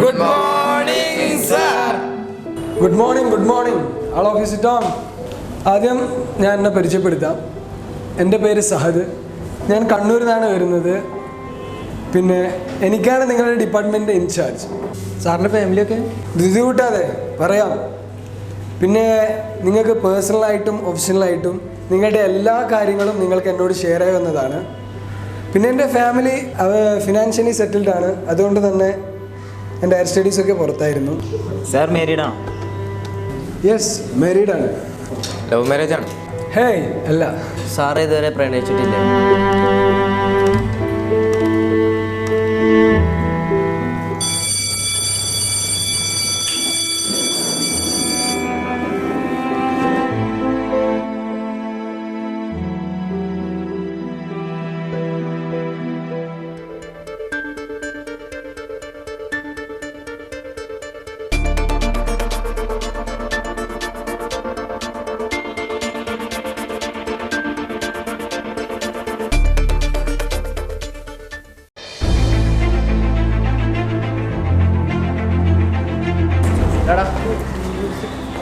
Good morning sir good morning good morning all office Tom ആദ്യം ഞാൻ എന്നെ പരിചയപ്പെടുത്താം. എന്റെ പേര് സഹദ്. ഞാൻ കണ്ണൂരിൽ നിന്നാണ് വരുന്നത്. പിന്നെ എനിക്കാണ് നിങ്ങളുടെ ഡിപ്പാർട്ട്മെന്റ് ഇൻചാർജ് സാറിന്റെ ഫാമിലിയൊക്കെ ധൃതി കൂട്ടാതെ പറയാം. പിന്നെ നിങ്ങൾക്ക് പേഴ്സണലായിട്ടും ഒഫീഷ്യലായിട്ടും നിങ്ങളുടെ എല്ലാ കാര്യങ്ങളും നിങ്ങൾക്ക് എന്നോട് ഷെയർ ചെയ്യാവുന്നതാണ് പിന്നെ എന്റെ ഫാമിലി ഫിനാൻഷ്യലി സെറ്റിൽഡ് ആണ്. അതുകൊണ്ട് തന്നെ എന്റെ ഹയർ സ്റ്റഡീസൊക്കെ പുറത്തായിരുന്നു. സാർ മേരീഡ് ആണോ? യെസ് മാരീഡ് ആണ്. ലവ് മാരേജ് ആണ്. ഹേയ് അല്ല. സാർ ഇതുവരെ പ്രണയിച്ചിട്ടില്ലേ?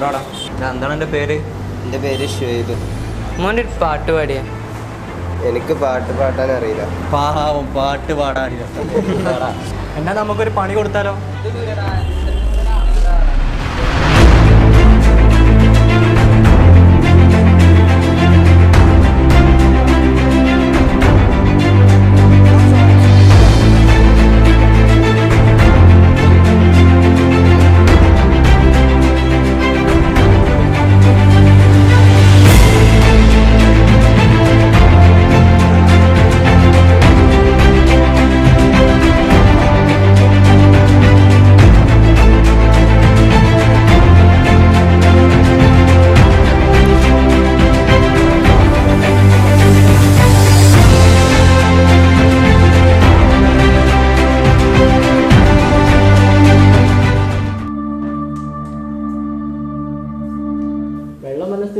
എന്താണ് എന്റെ പേര്? എന്റെ പേര് ഷുഹൈബ്. മോന്റെ പാട്ട് പാടിയ. എനിക്ക് പാട്ട് പാടാൻ അറിയില്ല പാവം പാട്ട് പാടാനില്ല. എന്നാ നമുക്കൊരു പണി കൊടുത്താലോ?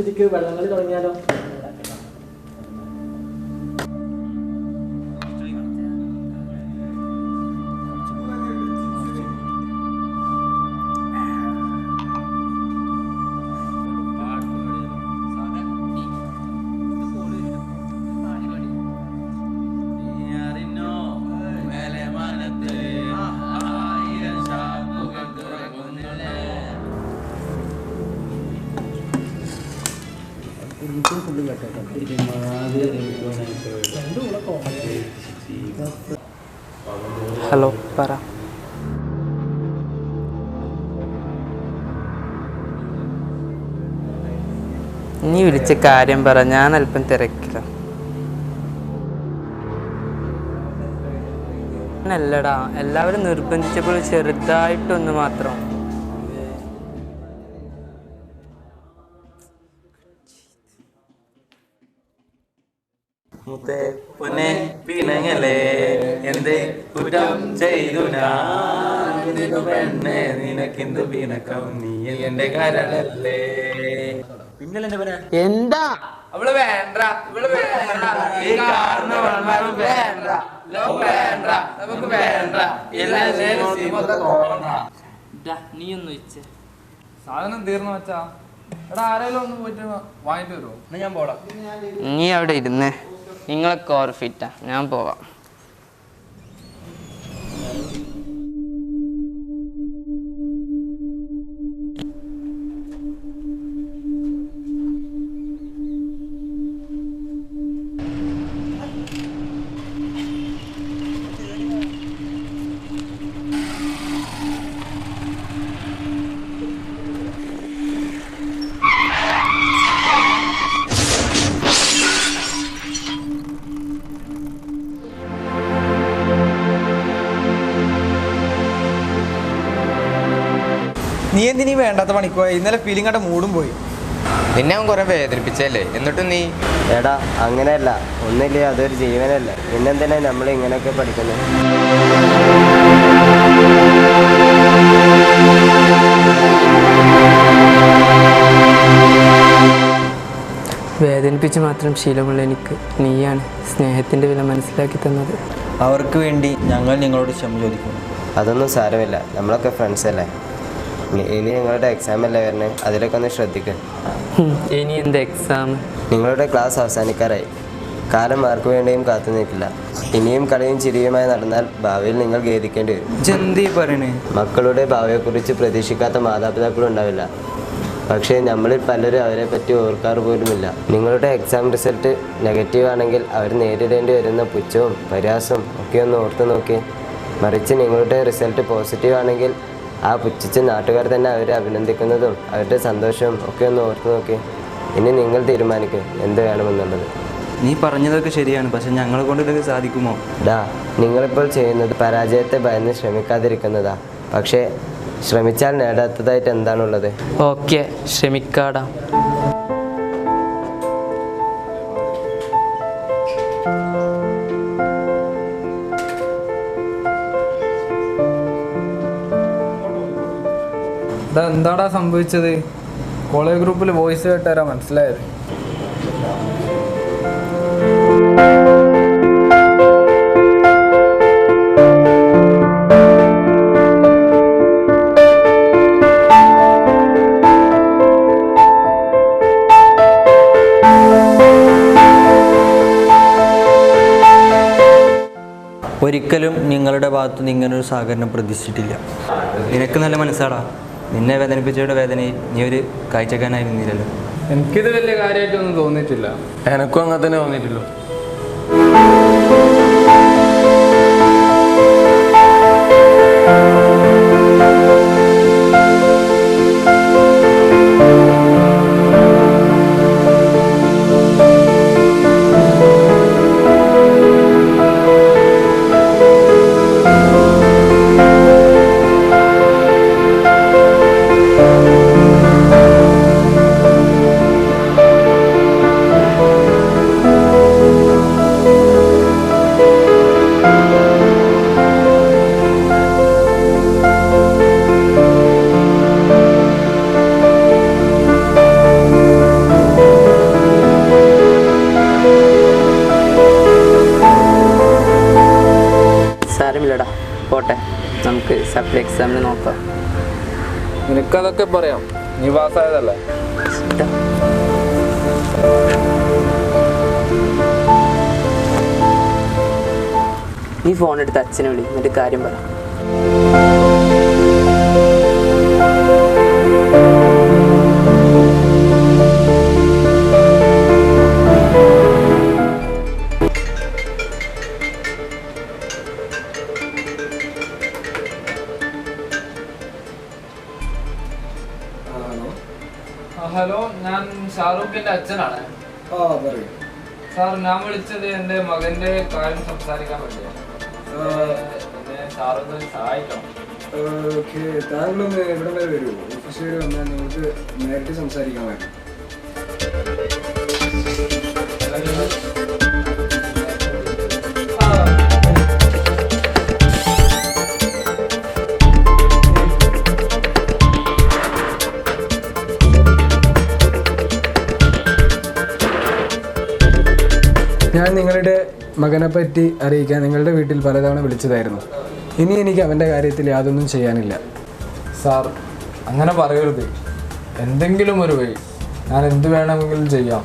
വെള്ളം വന്ന സ്ഥിതിക്ക് വെള്ളങ്ങൾ തുടങ്ങിയാലോ നീ വിളിച്ച കാര്യം പറ ഞാൻ അല്പം തിരക്കില്ല അല്ലടാ എല്ലാവരും നിർബന്ധിച്ചപ്പോൾ ചെറുതായിട്ടൊന്ന് മാത്രം. മുത്തേ പൊന്നെ പിണങ്ങലേ എന്ത് കുറ്റം ചെയ്തു ഞാൻ? നിനക്കെന്ത് പിണക്കം? നീ എന്റെ കരളല്ലേ? എന്താ? അവൾ വേണ്ട ഇവൾ വേണ്ട. ഈ കാരണവന്മാരും വേണ്ട. ലവ് വേണ്ട നമുക്ക് വേണ്ട. നീ ഒന്ന് വെച്ചേ. സാധനം തീർന്നു വെച്ചാ. എടാ ആരെങ്കിലും ഒന്ന് പോയിട്ട് വാങ്ങിട്ട് വരുമോ എന്നാ ഞാൻ പോടാം. നീ അവിടെ ഇരുന്നേ നിങ്ങളൊക്കെ ഓർഫിറ്റാ. ഞാൻ പോവാം. നീ എന്തിനീ വേണ്ടാത്ത പണിക്കോയ ഇന്നലെ ഫീലിംഗ് ആയിട്ട് മൂടും പോയി. നിന്നെ അവൻ കുറെ വേദനിപ്പിച്ചല്ലേ എന്നിട്ടും നീ? എടാ അങ്ങനെയല്ല. ഒന്നില്ലേ അതൊരു ജീവനല്ല. പിന്നെന്തിനാ നമ്മൾ ഇങ്ങനെയൊക്കെ പഠിക്കുന്നത്? വേദനിപ്പിച്ച് മാത്രം ശീലമുള്ള എനിക്ക് നീയാണ് സ്നേഹത്തിന്റെ വില മനസ്സിലാക്കി തന്നത്. അവർക്ക് വേണ്ടി ഞങ്ങൾ നിങ്ങളോട് ക്ഷമ ചോദിക്കുന്നു. അതൊന്നും സാരമില്ല. നമ്മളൊക്കെ ഫ്രണ്ട്സ് അല്ലേ? ഇനി- നിങ്ങളുടെ എക്സാം അല്ലേ വരണേ? അതിലൊക്കെ ഒന്ന് ശ്രദ്ധിക്കുക ഹും, ഇനി എന്ത് എക്സാം നിങ്ങളുടെ ക്ലാസ് അവസാനിക്കാറായി. കാലം ആർക്കു വേണ്ടിയും കാത്തു നിൽക്കില്ല. ഇനിയും കളിയും ചിരിയുമായി നടന്നാൽ ഭാവിയിൽ നിങ്ങൾ ഖേദിക്കേണ്ടി വരും. പറയണേ? മക്കളുടെ ഭാവിയെക്കുറിച്ച് പ്രതീക്ഷിക്കാത്ത മാതാപിതാക്കളും ഉണ്ടാവില്ല. പക്ഷേ നമ്മളിൽ പലരും അവരെ പറ്റി ഓർക്കാറ് പോലുമില്ല. നിങ്ങളുടെ എക്സാം റിസൾട്ട് നെഗറ്റീവ് ആണെങ്കിൽ അവർ നേരിടേണ്ടി വരുന്ന പുച്ഛവും പരിഹാസവും ഒക്കെ ഒന്ന് ഓർത്ത് നോക്കി. മറിച്ച് നിങ്ങളുടെ റിസൾട്ട് പോസിറ്റീവ് ആണെങ്കിൽ ആ പുച്ഛിച്ച നാട്ടുകാർ തന്നെ അവരെ അഭിനന്ദിക്കുന്നതും അവരുടെ സന്തോഷവും ഒക്കെ ഒന്ന് ഓർത്ത് നോക്കി. ഇനി നിങ്ങൾ തീരുമാനിക്കും എന്ത് വേണമെന്നുള്ളത്. നീ പറഞ്ഞതൊക്കെ ശരിയാണ് പക്ഷെ ഞങ്ങളെ കൊണ്ട് ഇതൊക്കെ സാധിക്കുമോ? ഡാ നിങ്ങളിപ്പോൾ ചെയ്യുന്നത് പരാജയത്തെ ഭയന്ന് ശ്രമിക്കാതിരിക്കുന്നതാ. പക്ഷേ ശ്രമിച്ചാൽ നേടാത്തതായിട്ട് എന്താണുള്ളത്? ഓക്കെ ശ്രമിക്കാടാ. എന്താടാ സംഭവിച്ചത്? കോളേജ് ഗ്രൂപ്പിൽ വോയിസ് കേട്ടാരാ മനസ്സിലായത്? ഒരിക്കലും നിങ്ങളുടെ ഭാഗത്തുനിന്ന് ഇങ്ങനൊരു സഹകരണം പ്രതീക്ഷിച്ചിട്ടില്ല. നിനക്ക് നല്ല മനസ്സാടാ. നിന്നെ വേദനിപ്പിച്ചവരുടെ വേദനയിൽ നീ ഒരു കാഴ്ചക്കാരനായിരുന്നില്ലല്ലോ എനിക്കിത് വലിയ കാര്യമായിട്ടൊന്നും തോന്നിയിട്ടില്ല. എനക്കും അങ്ങനെ തന്നെ തോന്നിയിട്ടുള്ളൂ. സപ്ലി എക്സാമിന് നോക്കാം. നിനക്കതൊക്കെ പറയാം. നീ പാസ്സായതല്ലേ? നീ ഫോൺ എടുത്ത് അച്ഛനെ വിളി എന്നിട്ട് കാര്യം പറ. ഹലോ ഞാൻ ഷാറൂഖിന്റെ അച്ഛനാണ്. ആ പറയൂ. സാർ ഞാൻ വിളിച്ചത് എന്റെ മകന്റെ കാര്യം സംസാരിക്കാൻ വേണ്ടിയാണ് എന്നെ ഒന്ന് സഹായിക്കണം. താങ്കളൊന്ന് ഇവിടെ വരെ വരുമോ ഓഫീസ് വരെ വന്നാൽ നിങ്ങൾക്ക് നേരിട്ട് സംസാരിക്കാൻ വേണ്ടി. മകനെ പറ്റി അറിയിക്കാൻ നിങ്ങളുടെ വീട്ടിൽ പലതവണ വിളിച്ചതായിരുന്നു. ഇനി എനിക്ക് അവന്റെ കാര്യത്തിൽ യാതൊന്നും ചെയ്യാനില്ല. സാർ അങ്ങനെ പറയരുത്. എന്തെങ്കിലും ഒരു വഴി ഞാൻ എന്ത് വേണമെങ്കിലും ചെയ്യാം.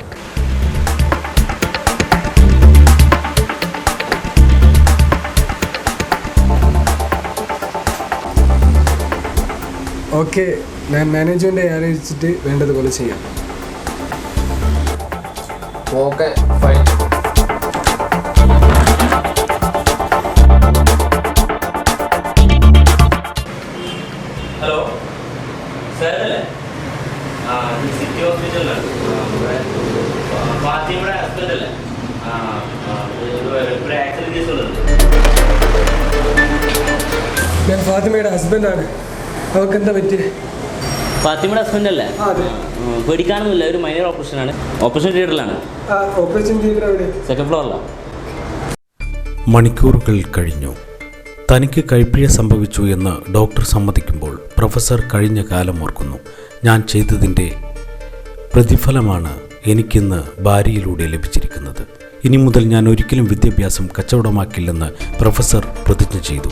ഓക്കെ ഞാൻ മാനേജ്മെന്റെ ആലോചിച്ചിട്ട് വേണ്ടതുപോലെ ചെയ്യാം. ഓക്കെ ഫൈൻ ഞാൻ ഫാത്തിമയുടെ ഹസ്ബൻഡാണ്. അവൾക്ക് എന്താ പറ്റിയത് ഫാത്തിമയുടെ ഹസ്ബൻഡ് അല്ലേ? പേടിക്കാനൊന്നുമില്ല ഒരു മൈനർ ഓപ്പറേഷൻ ആണ്. ഓപ്പറേഷൻ തിയേറ്ററിലാണ് ഓപ്പറേഷൻ തിയേറ്റർ സെക്കൻഡ് ഫ്ലോറിലാണ് മണിക്കൂറുകൾ കഴിഞ്ഞു. തനിക്ക് കൈപ്പിഴ സംഭവിച്ചു എന്ന് ഡോക്ടർ സമ്മതിക്കുമ്പോൾ പ്രൊഫസർ കഴിഞ്ഞ കാലം ഓർക്കുന്നു. ഞാൻ ചെയ്തതിന്റെ പ്രതിഫലമാണ് എനിക്കിന്ന് ഭാര്യയിലൂടെ ലഭിച്ചിരിക്കുന്നത്. ഇനി മുതൽ ഞാൻ ഒരിക്കലും വിദ്യാഭ്യാസം കച്ചവടമാക്കില്ലെന്ന് പ്രൊഫസർ പ്രതിജ്ഞ ചെയ്തു.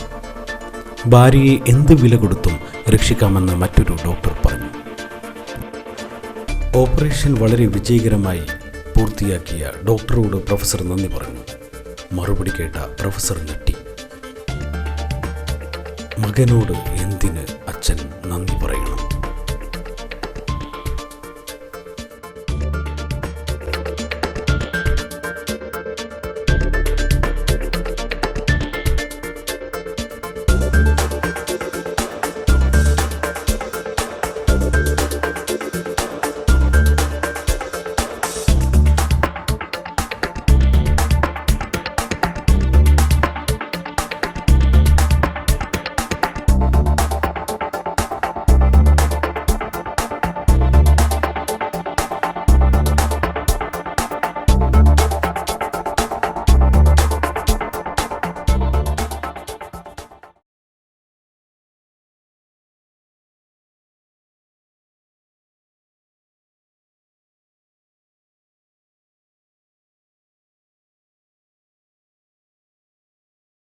ഭാര്യയെ എന്ത് വില കൊടുത്തും രക്ഷിക്കാമെന്ന് മറ്റൊരു ഡോക്ടർ പറഞ്ഞു. ഓപ്പറേഷൻ വളരെ വിജയകരമായി പൂർത്തിയാക്കിയ ഡോക്ടറോട് പ്രൊഫസർ നന്ദി പറഞ്ഞു. മറുപടി കേട്ട പ്രൊഫസർ ഞെട്ടി. മകനോട് എന്തിന് അച്ഛൻ നന്ദി പറയണം?